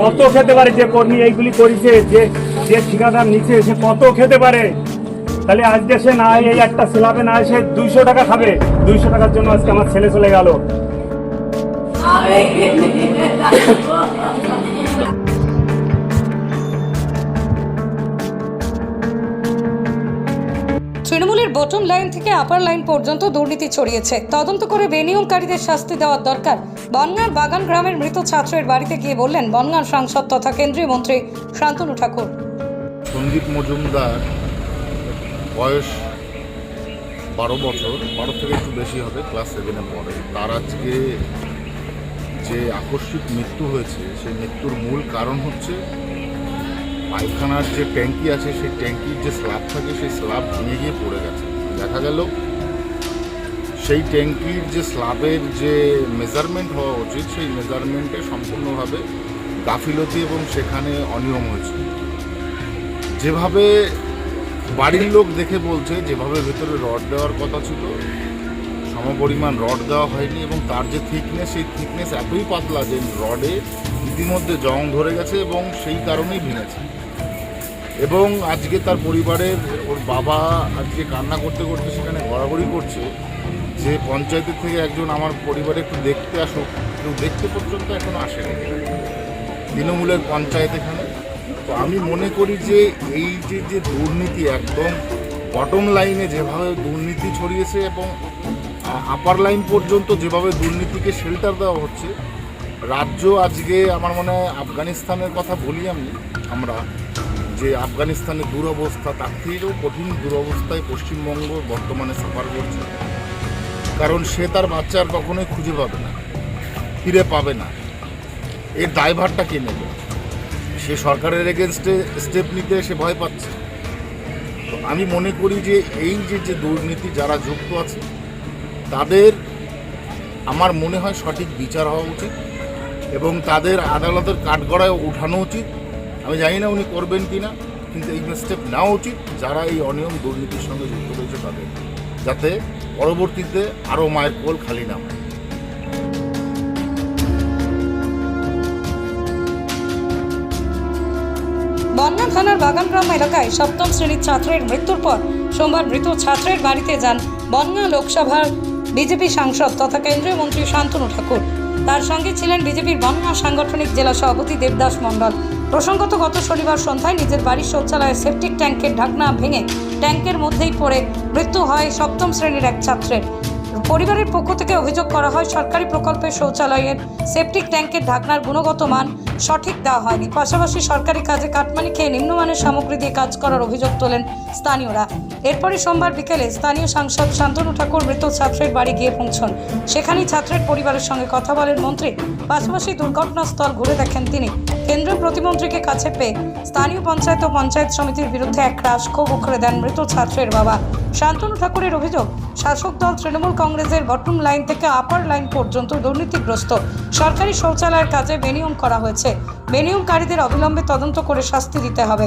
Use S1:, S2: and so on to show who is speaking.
S1: কত খেতে পারে যে কর্মী এইগুলি করেছে, যে যে ঠিকাদার নিচে সে কত খেতে পারে? তাহলে আজকে সে না এই একটা স্ল্যাবে না সে দুইশো টাকা খাবে। দুইশো টাকার জন্য আজকে আমার ছেলে চলে গেল।
S2: তৃণমূলের বটম লাইন থেকে আপার লাইন পর্যন্ত দুর্নীতি ছড়িয়েছে। তদন্ত করে বেনিয়মকারীদের শাস্তি দেওয়ার দরকার। বনগাঁর বাগান গ্রামের মৃত ছাত্রের বাড়িতে গিয়ে বললেন বনগাঁর সাংসদ তথা কেন্দ্রীয় মন্ত্রী শান্তনু ঠাকুর।
S3: সন্দীপ মজুমদার বয়স বারো বছর, বারো থেকে একটু বেশি হবে ক্লাস সেভেনে পড়ে তার আজকে যে আকস্মিক মৃত্যু হয়েছে, সেই মৃত্যুর মূল কারণ হচ্ছে পায়খানার যে ট্যাঙ্কি আছে, সেই ট্যাঙ্কির যে স্ল্যাব থাকে, সেই স্ল্যাব ভেঙে গিয়ে পড়ে গেছে। দেখা গেল, সেই ট্যাঙ্কির যে স্ল্যাবের যে মেজারমেন্ট হওয়া উচিত, সেই মেজারমেন্টে সম্পূর্ণভাবে গাফিলতি এবং সেখানে অনিয়ম হয়েছে। যেভাবে বাড়ির লোক দেখে বলছে, যেভাবে ভেতরে রড দেওয়ার কথা ছিল, সমপরিমাণ রড দেওয়া হয়নি এবং তার যে থিকনেস সেই থিকনেস এতই পাতলা যে রডে ইতিমধ্যে জং ধরে গেছে এবং সেই কারণেই ভেঙেছে। এবং আজকে তার পরিবারের ওর বাবা আজকে কান্না করতে করতে সেখানে গড়াগড়ি করছে যে পঞ্চায়েতের থেকে একজন আমার পরিবারে একটু দেখতে আসুক কেউ দেখতে পর্যন্ত এখনও আসেনি। তৃণমূলের পঞ্চায়েত এখানে। তো আমি মনে করি যে এই যে যে দুর্নীতি একদম বটম লাইনে যেভাবে দুর্নীতি ছড়িয়েছে এবং আপার লাইন পর্যন্ত যেভাবে দুর্নীতিকে শেল্টার দেওয়া হচ্ছে, রাজ্য আজকে আমার মনে হয় আফগানিস্তানের কথা বলি আমি আমরা যে আফগানিস্তানের দুরবস্থা, তার থেকেও কঠিন দুরবস্থায় পশ্চিমবঙ্গ বর্তমানে সাফার করছে। কারণ সে তার বাচ্চার কখনোই খুঁজে পাবে না, ফিরে পাবে না। এর দায়ভারটা কে নেবে? সে সরকারের এগেনস্টে স্টেপ নিতে সে ভয় পাচ্ছে। তো আমি মনে করি যে এই যে যে দুর্নীতি যারা যুক্ত আছে, তাদের আমার মনে হয় সঠিক বিচার হওয়া উচিত এবং তাদের আদালতের কাঠগড়ায় উঠানো উচিত। আমি জানি না উনি করবেন কি না, কিন্তু এই স্টেপ নেওয়া উচিত যারা এই অনিয়ম দুর্নীতির সঙ্গে যুক্ত রয়েছে তাদের, যাতে পরবর্তীতে আরও মায়ের কোল খালি না হয়।
S2: বন্যা থানার বাগানগ্রাম এলাকায় সপ্তম শ্রেণির ছাত্রের মৃত্যুর পর সোমবার মৃত ছাত্রের বাড়িতে যান বনগাঁ লোকসভার বিজেপি সাংসদ তথা কেন্দ্রীয় মন্ত্রী শান্তনু ঠাকুর। তার সঙ্গে ছিলেন বিজেপির বন্যা সাংগঠনিক জেলা সভাপতি দেবদাস মণ্ডল। প্রসঙ্গত, গত শনিবার সন্ধ্যায় নিজের বাড়ির শৌচালয়ে সেপটিক ট্যাঙ্কের ঢাকনা ভেঙে ট্যাঙ্কের মধ্যেই পড়ে মৃত্যু হয় সপ্তম শ্রেণির এক ছাত্রের। পরিবারের পক্ষ থেকে অভিযোগ করা হয়, সরকারি প্রকল্পের শৌচালয়ের সেপটিক ট্যাঙ্কের ঢাকনার গুণগত মান সঠিক দেওয়া হয়নি। পাশাপাশি সরকারি কাজে কাটমানি খেয়ে নিম্নমানের সামগ্রী দিয়ে কাজ করার অভিযোগ তোলেন স্থানীয়রা। এরপরই সোমবার বিকেলে স্থানীয় সাংসদ শান্তনু ঠাকুর মৃত ছাত্রের বাড়ি গিয়ে পৌঁছন। সেখানেই ছাত্রের পরিবারের সঙ্গে কথা বলেন মন্ত্রী। পাশাপাশি দুর্ঘটনাস্থল ঘুরে দেখেন তিনি। কেন্দ্রীয় প্রতিমন্ত্রীকে কাছে পেয়ে স্থানীয় পঞ্চায়েত ও পঞ্চায়েত সমিতির বিরুদ্ধে এক রাস ক্ষোভ উখড়ে দেন মৃত ছাত্রের বাবা। শান্তনু ঠাকুরের অভিযোগ, শাসক দল তৃণমূল কংগ্রেসের বটম লাইন থেকে আপার লাইন পর্যন্ত দুর্নীতিগ্রস্ত। সরকারি শৌচালয়ের কাজে বেনিয়ম করা হয়েছে। বেনিয়মকারীদের অবিলম্বে তদন্ত করে শাস্তি দিতে হবে।